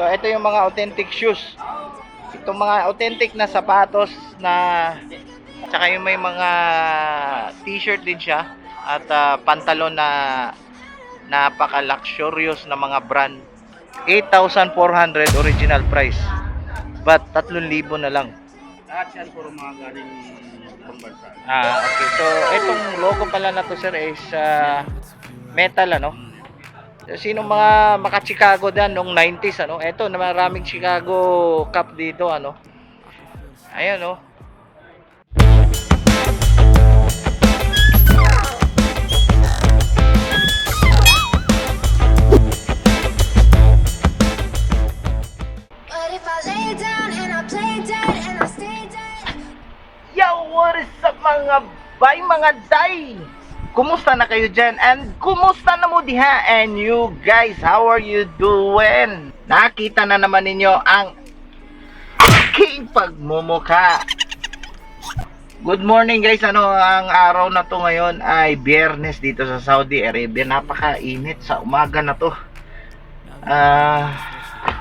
So, ito yung mga authentic shoes. Itong mga authentic na sapatos na tsaka yung may mga t-shirt din siya at ah, pantalon na napaka-luxurious na mga brand. 8,400 original price. But 3,000 na lang. Lahat yan puro mga galing. Ah, okay. So, itong logo pala na to sir is ah, metal ano. So, Sino mga maka-Chicago dan nung 90s ano? Na maraming Chicago Cup dito ano. Ayun oh. Kumusta na kayo dyan? And kumusta na mo diha? And you guys, how are you doing? Nakita na naman ninyo ang aking pagmumukha. Good morning guys, ano ang araw na to ngayon ay biyernes dito sa Saudi Arabia. Napakainit sa umaga na to. Ah,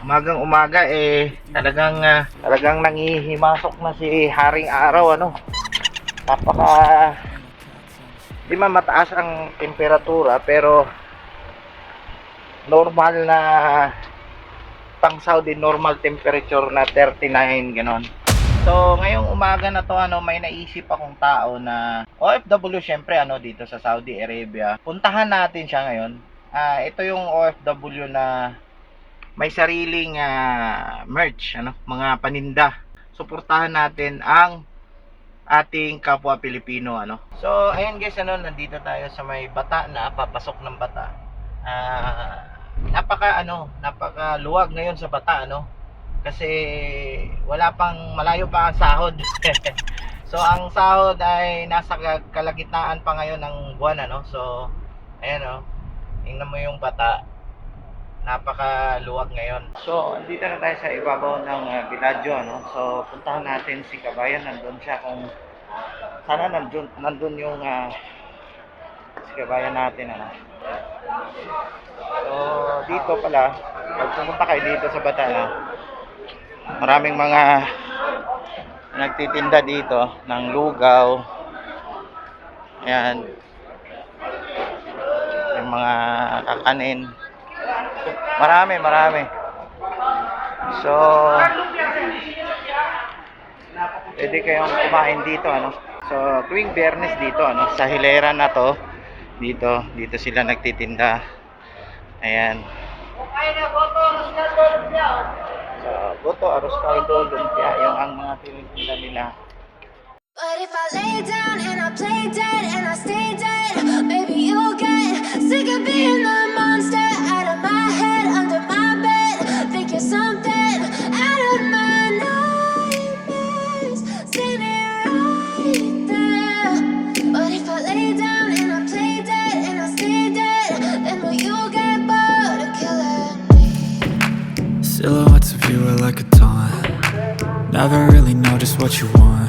umagang umaga eh talagang ah, talagang nangihimasok na si Haring Araw ano. Napaka di man mataas ang temperatura pero normal na pang Saudi normal temperature na 39 ganon. So, ngayong umaga na to, ano, may naisip akong tao na OFW syempre, ano, dito sa Saudi Arabia. Puntahan natin siya ngayon. Ah, ito yung OFW na may sariling ah, merch, ano, mga paninda. Suportahan natin ang ating kapwa Pilipino, ano. So, ayan guys, ano, nandito tayo sa may bata na, papasok ng bata. Ah, napaka, ano, napaka luwag ngayon sa bata, ano. Kasi wala pang malayo pa ang sahod. so, ang sahod ay nasa ka- kalagitnaan pa ngayon ng buwan, ano. So, ayan, oh. Tingnan mo yung bata napakaluwag ngayon. So, andito na tayo sa ibabaw ng uh, Biladyo, ano? So, puntahan natin si Kabayan, nandun siya kung sana nandun, nandun yung ah, si Kabayan natin, ano? So, dito pala, pag pumunta kayo dito sa Batana, maraming mga nagtitinda dito ng lugaw. Ayan. Yung mga kakanin. Marami, marami. So, pwede kayong kumain dito, ano. So, tuwing biyernes dito, ano, sa hilera na to, dito, dito sila nagtitinda. Ayan. So, goto, arroz caldo, lumpia, yung ang mga tinitinda nila. But if I lay down and I play dead and I stay dead, maybe you'll get sick of being the Never really know just what you want.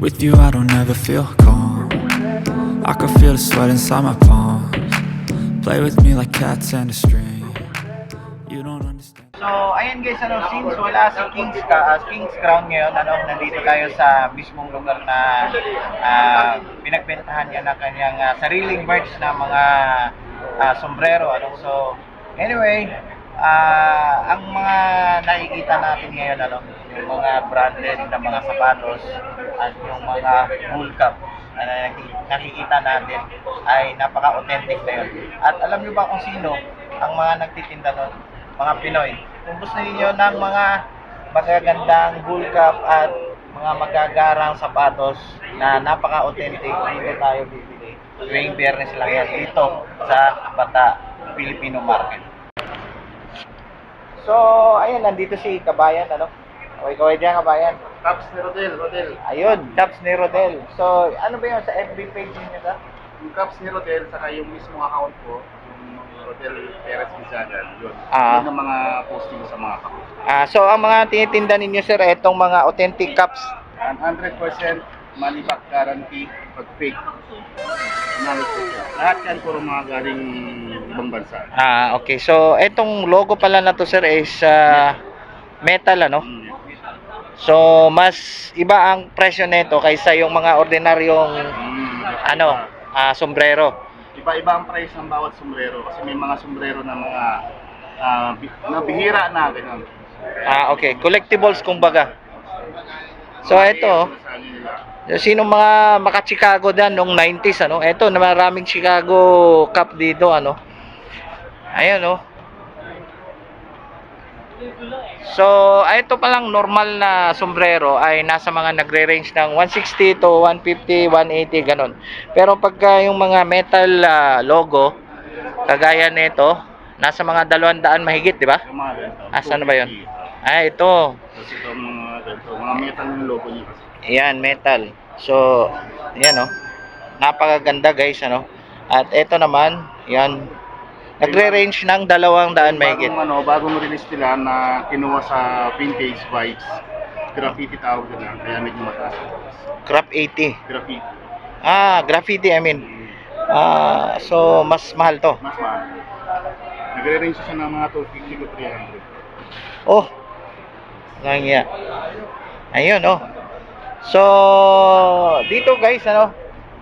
With you, I don't ever feel calm. I can feel the sweat inside my palms. Play with me like cats and a string. You don't understand. So, ayan guys, ano, since wala si King's, ah, King's Crown ngayon, ano, nandito tayo sa mismong lugar na ah, pinagbentahan niya ng kanyang ah, sariling merch na mga ah, sombrero, ano. So, anyway, ah, ang mga nakikita natin ngayon, ano, yung mga branded na mga sapatos at yung mga bull cap na naki- nakikita natin ay napaka-authentic na yun. At alam niyo ba kung sino ang mga nagtitinda doon? Mga Pinoy. Kung gusto niyo ng mga magagandang bull cap at mga magagarang sapatos na napaka-authentic, dito tayo bibili. Tuwing biyernes lang yan dito sa Bata Filipino Market. So, ayun, nandito si Kabayan, ano? Okay, kaway dyan, Kabayan. Caps ni Rodel, Rodel. Ayun, Dubs ni Rodel. So, ano ba yun sa FB page niyo ka? Yung caps ni Rodel, saka yung mismong account ko, yung Rodel Perez Bizagan, yun. Ah. Yun ang mga posting sa mga account. Ah, so ang mga tinitinda ninyo sir, etong mga authentic cups. 100% money back guarantee pag fake. Lahat yan puro mga galing ibang bansa. Ah, okay. So, etong logo pala na to, sir, is ah, metal, ano? Mm. So, mas iba ang presyo nito kaysa yung mga ordinaryong, Mm. ano, ah, sombrero. Iba-iba ang price ng bawat sombrero kasi may mga sombrero na mga bi- na bihira na ganun. Ah, okay. Collectibles, kumbaga. So, ito, sino mga maka-Chicago dan nung 90s, ano? Ito, maraming Chicago Cup dito, ano? Ayan, oh. So, ah, ito palang normal na sombrero ay nasa mga nagre-range ng 160 to 150, 180, ganon. Pero pagka yung mga metal ah, logo, kagaya nito, nasa mga 200 mahigit, di ba? Ganito. Ah, saan ba yun? 250. Ah, ito. Tapos ito mga metal yung logo niya kasi. Ayan, metal. So, ayan oh. Napakaganda guys, ano. At ito naman, yan. Nagre-range ng 200 mahigit. Bagong ano, bagong release nila na kinuha sa vintage vibes. Graffiti tawag nila, kaya medyo mataas. Crop 80. Graffiti. Ah, graffiti, I mean. Ah, so mas mahal to. Mas mahal. Nagre-range siya ng mga 250 to 300. Oh. Langya. Ayun, oh. So, dito guys, ano,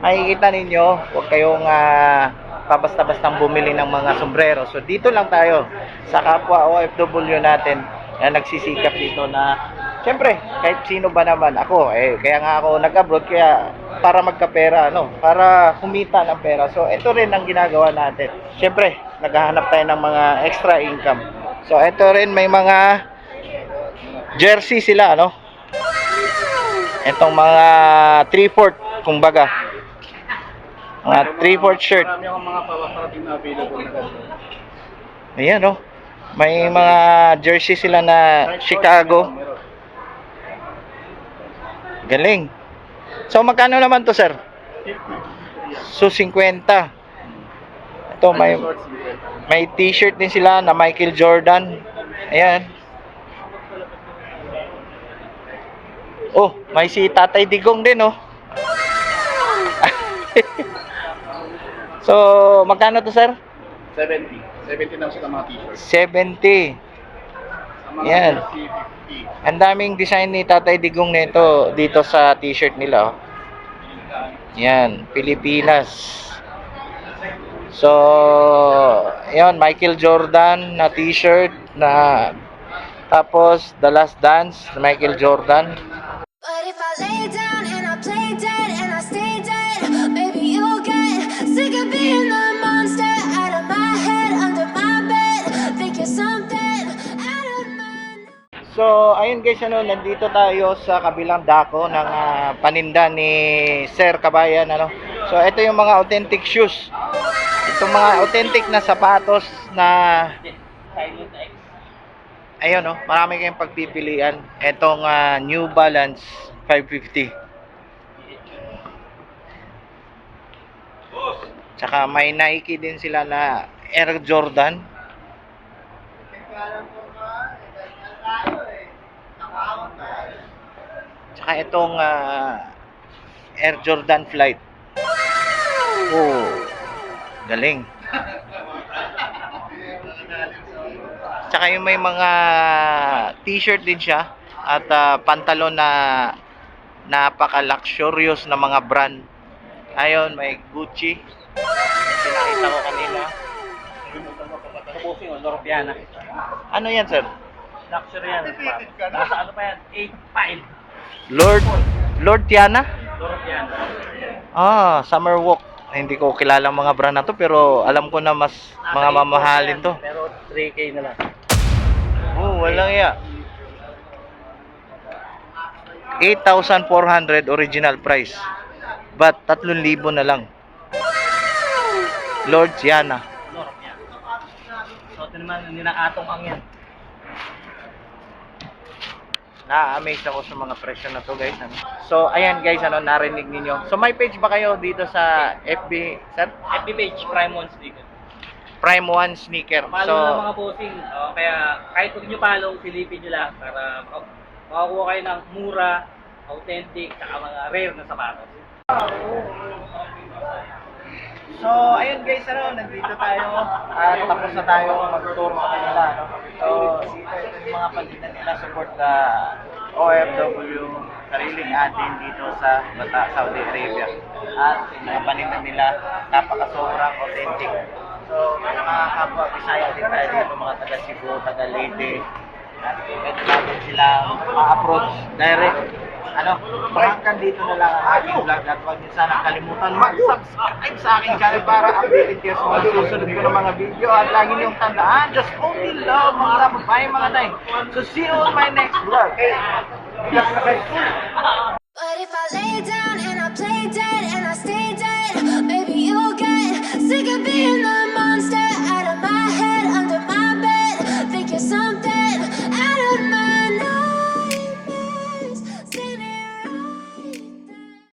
makikita ninyo, huwag kayong ah, pabasta-bastang bumili ng mga sombrero. So, dito lang tayo sa kapwa OFW natin na nagsisikap dito na Siyempre, kahit sino ba naman ako, eh, kaya nga ako nag-abroad, kaya para magkapera, ano, para kumita ng pera. So, ito rin ang ginagawa natin. Siyempre, naghahanap tayo ng mga extra income. So, ito rin may mga jersey sila, ano? Itong mga 3-4, kumbaga. Mga 3-4 shirt. Marami akong mga paparating na available na. Ayan, oh. May mga jersey sila na Chicago. Galing. So, magkano naman to, sir? 50. So, 50. Ito, may, Shorts, 50. may t-shirt din sila na Michael Jordan. Ayan. Oh, may si Tatay Digong din, oh. so, magkano to, sir? 70. 70 lang sila mga t-shirts. 70. Sa mga Yan. jersey, 50. Ang daming design ni Tatay Digong nito dito sa t-shirt nila. oh. Yan, Pilipinas. So, yan, Michael Jordan na t-shirt na tapos The Last Dance, Michael Jordan. So, ayun guys, ano, nandito tayo sa kabilang dako ng ah, paninda ni Sir Kabayan, ano. So, ito yung mga authentic shoes. Itong mga authentic na sapatos na Ayun, oh, marami kayong pagpipilian. Itong ah, New Balance 550. Tsaka may Nike din sila na Air Jordan. Tsaka itong ah, Air Jordan Flight. Oh, galing. Tsaka yung may mga t-shirt din siya at ah, pantalon na napaka-luxurious na mga brand. Ayun, may Gucci. Pinakita ko kanina. Ano yan, sir? Luxury yan. Nasa ano pa yan? 8.5. Lord Lord Tiana? Loropiana. Ah, Summer Walk. Hindi ko kilala ang mga brand na to pero alam ko na mas mga Nasa 8.4 mamahalin yan, to. Pero 3K na lang. Oh, walang ya. 8,400 original price. But 3,000 na lang. Lord Tiana. Loropiana. So, ito naman, hindi na atong ang yan. Na-amaze ako sa mga presyo na to, guys. Ano? So, ayan guys, ano, narinig ninyo. So, may page ba kayo dito sa FB, sir? FB page, Prime One Sticker. Prime One Sneaker. Follow So, na mga bossing. Oh, kaya kahit huwag nyo follow, silipin nyo lang para maka- makakuha kayo ng mura, authentic, saka mga rare na sapatos. So, ayun guys, ano, nandito tayo at tapos na tayo mag-tour sa kanila, no? So, dito ito yung mga palitan nila support the OFW sariling atin dito sa Bata, Saudi Arabia. At yung mga paninda nila, napaka-sobrang authentic. So, may mga kapwa Bisaya din tayo dito, mga taga Cebu, taga Leyte. At pwede natin silang ma-approach direct ano, pahangkan dito na lang ang aking vlog at huwag niyo sana kalimutan mag-subscribe sa aking channel para updated kayo sa mga susunod ko ng mga video at lagi niyong tandaan, just only love mga labot bahay mga tay. So see you on my next vlog. But if I lay down and I play dead and I stay dead, maybe you'll get sick of being the